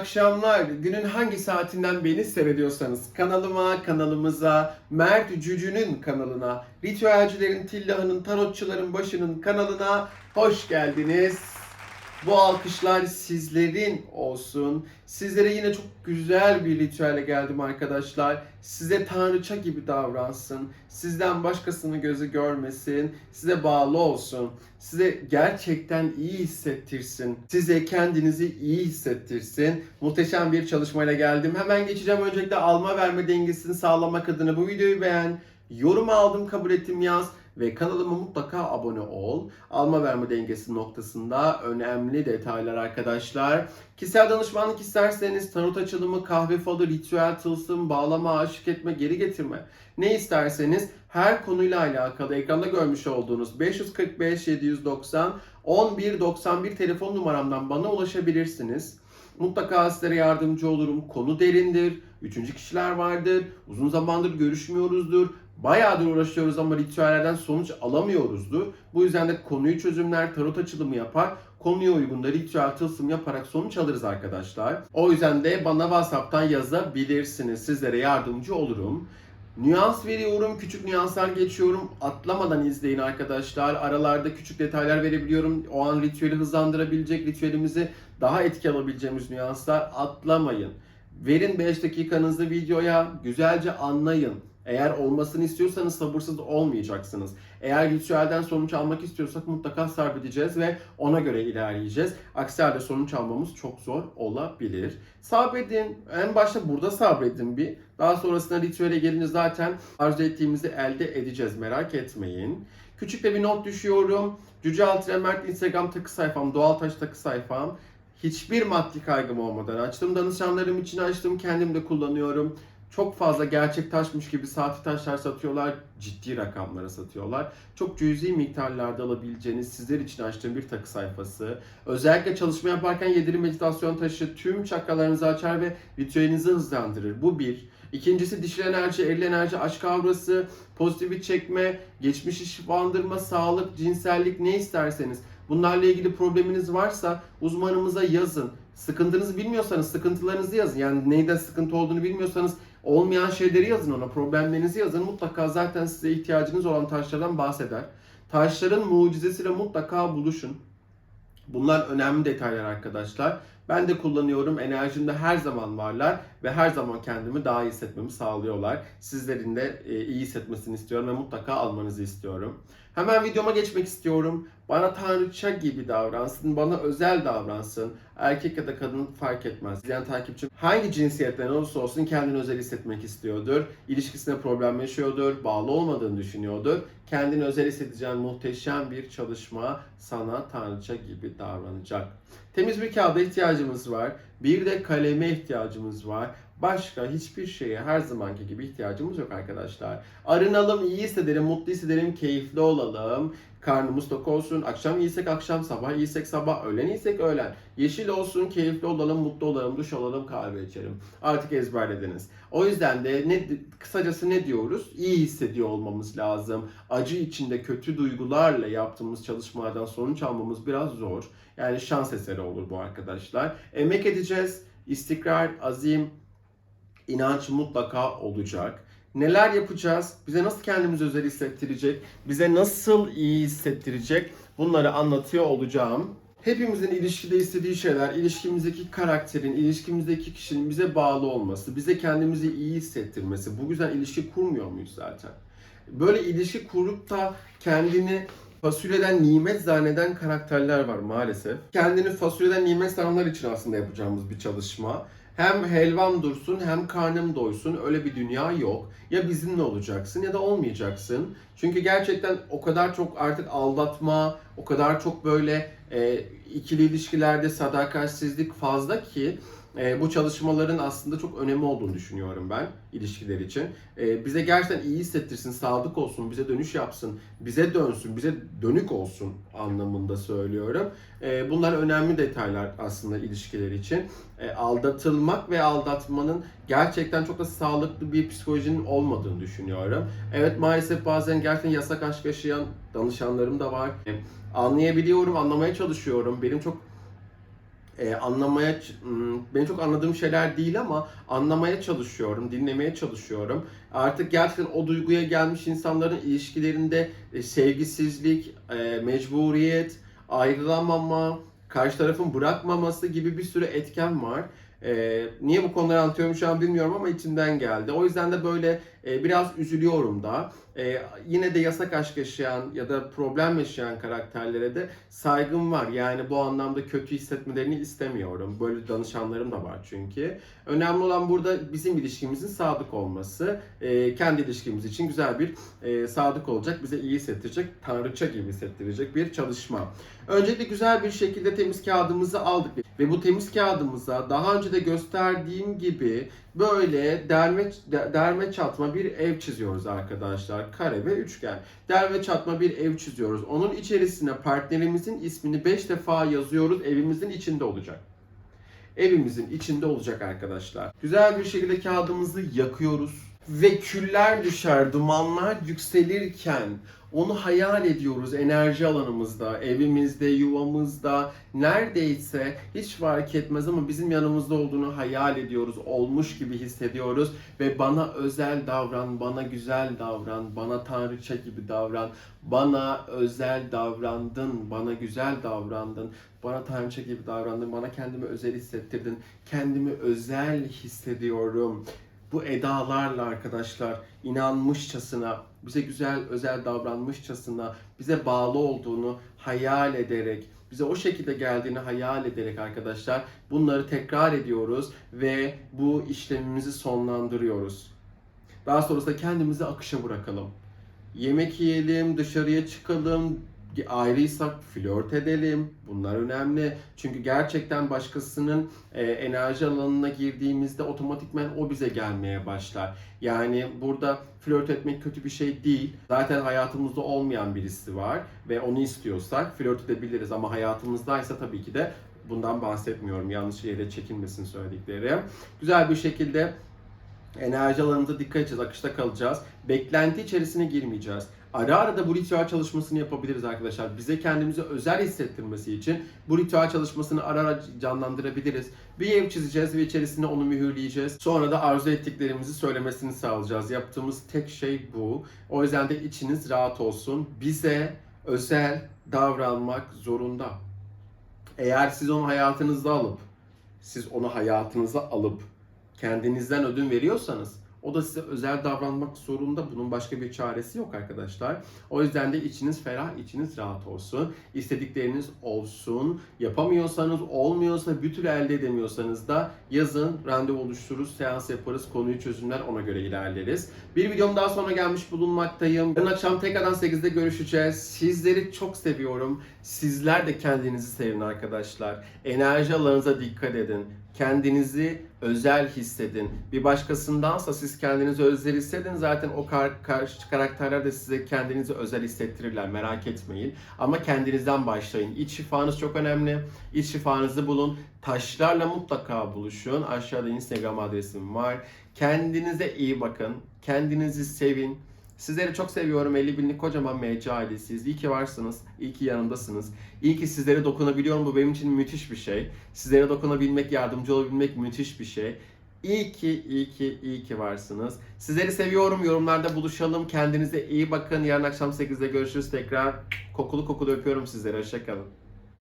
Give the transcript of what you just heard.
Akşamlar. Günün hangi saatinden beni seyrediyorsanız kanalıma, kanalımıza, Mert Cücü'nün kanalına, ritüelcilerin, tillahının, tarotçuların başının kanalına hoş geldiniz. Bu alkışlar sizlerin olsun. Sizlere yine çok güzel bir ritüele geldim arkadaşlar. Size tanrıça gibi davransın. Sizden başkasını gözü görmesin. Size bağlı olsun. Size gerçekten iyi hissettirsin. Size kendinizi iyi hissettirsin. Muhteşem bir çalışmayla geldim. Hemen geçeceğim. Öncelikle alma verme dengesini sağlamak adına bu videoyu beğen. Yorum aldım, kabul ettim yaz ve kanalıma mutlaka abone ol. Alma verme dengesi noktasında önemli detaylar arkadaşlar. Kişisel danışmanlık isterseniz tarot açılımı, kahve falı, ritüel, tılsım, bağlama, aşık etme, geri getirme ne isterseniz her konuyla alakalı ekranda görmüş olduğunuz 545 790 1191 telefon numaramdan bana ulaşabilirsiniz. Mutlaka sizlere yardımcı olurum. Konu derindir. Üçüncü kişiler vardır. Uzun zamandır görüşmüyoruzdur. Bayağıdır uğraşıyoruz ama ritüellerden sonuç alamıyoruzdur. Bu yüzden de konuyu çözümler, tarot açılımı yapar. Konuya uygun da ritüel tılsım yaparak sonuç alırız arkadaşlar. O yüzden de bana WhatsApp'tan yazabilirsiniz. Sizlere yardımcı olurum. Nüans veriyorum, küçük nüanslar geçiyorum. Atlamadan izleyin arkadaşlar. Aralarda küçük detaylar verebiliyorum. O an ritüeli hızlandırabilecek, ritüelimizi daha etki alabileceğimiz nüanslar atlamayın. Verin 5 dakikanızı videoya, güzelce anlayın. Eğer olmasını istiyorsanız sabırsız olmayacaksınız. Eğer ritüelden sonuç almak istiyorsak mutlaka sabredeceğiz ve ona göre ilerleyeceğiz. Aksi halde sonuç almamız çok zor olabilir. Sabredin. En başta burada sabredin bir. Daha sonrasında ritüele gelince zaten arzu ettiğimizi elde edeceğiz. Merak etmeyin. Küçük de bir not düşüyorum. Cüce Altı Mert Instagram takı sayfam, Doğal Taş takı sayfam. Hiçbir maddi kaygım olmadan açtım. Danışanlarım için açtım. Kendim de kullanıyorum. Çok fazla gerçek taşmış gibi saati taşlar satıyorlar. Ciddi rakamlara satıyorlar. Çok cüzi miktarlarda alabileceğiniz sizler için açtığım bir takı sayfası. Özellikle çalışma yaparken yediri meditasyon taşı tüm çakralarınızı açar ve ritüelinizi hızlandırır. Bu bir. İkincisi dişil enerji, eril enerji, aşk aurası, pozitiflik çekme, geçmişi şifandırma, sağlık, cinsellik ne isterseniz. Bunlarla ilgili probleminiz varsa uzmanımıza yazın. Sıkıntınızı bilmiyorsanız sıkıntılarınızı yazın. Yani neyden sıkıntı olduğunu bilmiyorsanız olmayan şeyleri yazın ona. Problemlerinizi yazın. Mutlaka zaten size ihtiyacınız olan taşlardan bahseder. Taşların mucizesiyle mutlaka buluşun. Bunlar önemli detaylar arkadaşlar. Ben de kullanıyorum. Enerjimde her zaman varlar ve her zaman kendimi daha iyi hissetmemi sağlıyorlar. Sizlerin de e, iyi hissetmesini istiyorum ve mutlaka almanızı istiyorum. Hemen videoma geçmek istiyorum. Bana tanrıça gibi davransın, bana özel davransın. Erkek ya da kadın fark etmez. İzleyen takipçim hangi cinsiyetten olursa olsun kendini özel hissetmek istiyordur. İlişkisinde problem yaşıyordur, bağlı olmadığını düşünüyordur. Kendini özel hissedeceğin muhteşem bir çalışma sana tanrıça gibi davranacak. Temiz bir kağıda ihtiyacımız var. Bir de kaleme ihtiyacımız var. Başka hiçbir şeye her zamanki gibi ihtiyacımız yok arkadaşlar. Arınalım, iyi hissedelim, mutlu hissedelim, keyifli olalım. Karnımız tok olsun. Akşam iyiysek akşam, sabah iyiysek sabah, öğlen iyiysek öğlen. Yeşil olsun, keyifli olalım, mutlu olalım, duş alalım, kahve içelim. Artık ezberlediniz. O yüzden de ne kısacası ne diyoruz? İyi hissediyor olmamız lazım. Acı içinde kötü duygularla yaptığımız çalışmalardan sonuç almamız biraz zor. Yani şans eseri olur bu arkadaşlar. Emek edeceğiz. İstikrar, azim, inanç mutlaka olacak. Neler yapacağız? Bize nasıl kendimizi özel hissettirecek? Bize nasıl iyi hissettirecek? Bunları anlatıyor olacağım. Hepimizin ilişkide istediği şeyler, ilişkimizdeki karakterin, ilişkimizdeki kişinin bize bağlı olması, bize kendimizi iyi hissettirmesi. Bu güzel ilişki kurmuyor muyuz zaten? Böyle ilişki kurup da kendini fasulyeden nimet zanneden karakterler var maalesef. Kendini fasulyeden nimet sananlar için aslında yapacağımız bir çalışma. Hem helvam dursun hem karnım doysun öyle bir dünya yok. Ya bizimle olacaksın ya da olmayacaksın. Çünkü gerçekten o kadar çok artık aldatma, o kadar çok böyle e, ikili ilişkilerde sadakatsizlik fazla ki e, bu çalışmaların aslında çok önemli olduğunu düşünüyorum ben ilişkiler için. E, bize gerçekten iyi hissettirsin, sadık olsun, bize dönüş yapsın, bize dönsün, bize dönük olsun anlamında söylüyorum. E, bunlar önemli detaylar aslında ilişkiler için. E, aldatılmak ve aldatmanın gerçekten çok da sağlıklı bir psikolojinin olmadığını düşünüyorum. Evet maalesef bazen gerçekten yasak aşk yaşayan danışanlarım da var. E, anlayabiliyorum, anlamaya çalışıyorum. Benim çok e, anlamaya hmm, benim çok anladığım şeyler değil ama anlamaya çalışıyorum, dinlemeye çalışıyorum. Artık gerçekten o duyguya gelmiş insanların ilişkilerinde e, sevgisizlik, e, mecburiyet, ayrılamama, karşı tarafın bırakmaması gibi bir sürü etken var. E, niye bu konuları anlatıyorum şu an bilmiyorum ama içimden geldi. O yüzden de böyle e, biraz üzülüyorum da. E, yine de yasak aşk yaşayan ya da problem yaşayan karakterlere de saygım var. Yani bu anlamda kötü hissetmelerini istemiyorum. Böyle danışanlarım da var çünkü. Önemli olan burada bizim ilişkimizin sadık olması. E, kendi ilişkimiz için güzel bir e, sadık olacak, bize iyi hissettirecek, tanrıça gibi hissettirecek bir çalışma. Öncelikle güzel bir şekilde temiz kağıdımızı aldık ve bu temiz kağıdımıza daha önce de gösterdiğim gibi böyle derme de- derme çatma bir ev çiziyoruz arkadaşlar. Kare ve üçgen. Derme çatma bir ev çiziyoruz. Onun içerisine partnerimizin ismini 5 defa yazıyoruz. Evimizin içinde olacak. Evimizin içinde olacak arkadaşlar. Güzel bir şekilde kağıdımızı yakıyoruz. Ve küller düşer, dumanlar yükselirken onu hayal ediyoruz enerji alanımızda, evimizde, yuvamızda, neredeyse hiç fark etmez ama bizim yanımızda olduğunu hayal ediyoruz, olmuş gibi hissediyoruz ve bana özel davran, bana güzel davran, bana tanrıça gibi davran, bana özel davrandın, bana güzel davrandın, bana tanrıça gibi davrandın, bana kendimi özel hissettirdin, kendimi özel hissediyorum. Bu edalarla arkadaşlar inanmışçasına, bize güzel özel davranmışçasına, bize bağlı olduğunu hayal ederek, bize o şekilde geldiğini hayal ederek arkadaşlar bunları tekrar ediyoruz ve bu işlemimizi sonlandırıyoruz. Daha sonrasında kendimizi akışa bırakalım. Yemek yiyelim, dışarıya çıkalım, ayrıysak flört edelim. Bunlar önemli. Çünkü gerçekten başkasının e, enerji alanına girdiğimizde otomatikmen o bize gelmeye başlar. Yani burada flört etmek kötü bir şey değil. Zaten hayatımızda olmayan birisi var ve onu istiyorsak flört edebiliriz ama hayatımızdaysa tabii ki de bundan bahsetmiyorum. Yanlış yere çekinmesin söyledikleri. Güzel bir şekilde enerji alanımıza dikkat edeceğiz, akışta kalacağız. Beklenti içerisine girmeyeceğiz. Ara ara da bu ritüel çalışmasını yapabiliriz arkadaşlar. Bize kendimizi özel hissettirmesi için bu ritüel çalışmasını ara ara canlandırabiliriz. Bir ev çizeceğiz ve içerisine onu mühürleyeceğiz. Sonra da arzu ettiklerimizi söylemesini sağlayacağız. Yaptığımız tek şey bu. O yüzden de içiniz rahat olsun. Bize özel davranmak zorunda. Eğer siz onu hayatınızda alıp, siz onu hayatınıza alıp kendinizden ödün veriyorsanız o da size özel davranmak zorunda. Bunun başka bir çaresi yok arkadaşlar. O yüzden de içiniz ferah, içiniz rahat olsun. İstedikleriniz olsun. Yapamıyorsanız, olmuyorsa, bir türlü elde edemiyorsanız da yazın, randevu oluştururuz, seans yaparız, konuyu çözümler ona göre ilerleriz. Bir videom daha sonra gelmiş bulunmaktayım. Yarın akşam tekrardan 8'de görüşeceğiz. Sizleri çok seviyorum. Sizler de kendinizi sevin arkadaşlar. Enerji alanınıza dikkat edin. Kendinizi özel hissedin. Bir başkasındansa siz kendinizi özel hissedin. Zaten o kar- karşı karakterler de size kendinizi özel hissettirirler. Merak etmeyin. Ama kendinizden başlayın. İç şifanız çok önemli. İç şifanızı bulun. Taşlarla mutlaka buluşun. Aşağıda Instagram adresim var. Kendinize iyi bakın. Kendinizi sevin. Sizleri çok seviyorum. 50 binlik kocaman MC ailesiyiz. İyi ki varsınız. İyi ki yanımdasınız. İyi ki sizlere dokunabiliyorum. Bu benim için müthiş bir şey. Sizlere dokunabilmek, yardımcı olabilmek müthiş bir şey. İyi ki, iyi ki, iyi ki varsınız. Sizleri seviyorum. Yorumlarda buluşalım. Kendinize iyi bakın. Yarın akşam 8'de görüşürüz tekrar. Kokulu kokulu öpüyorum sizleri. Hoşçakalın.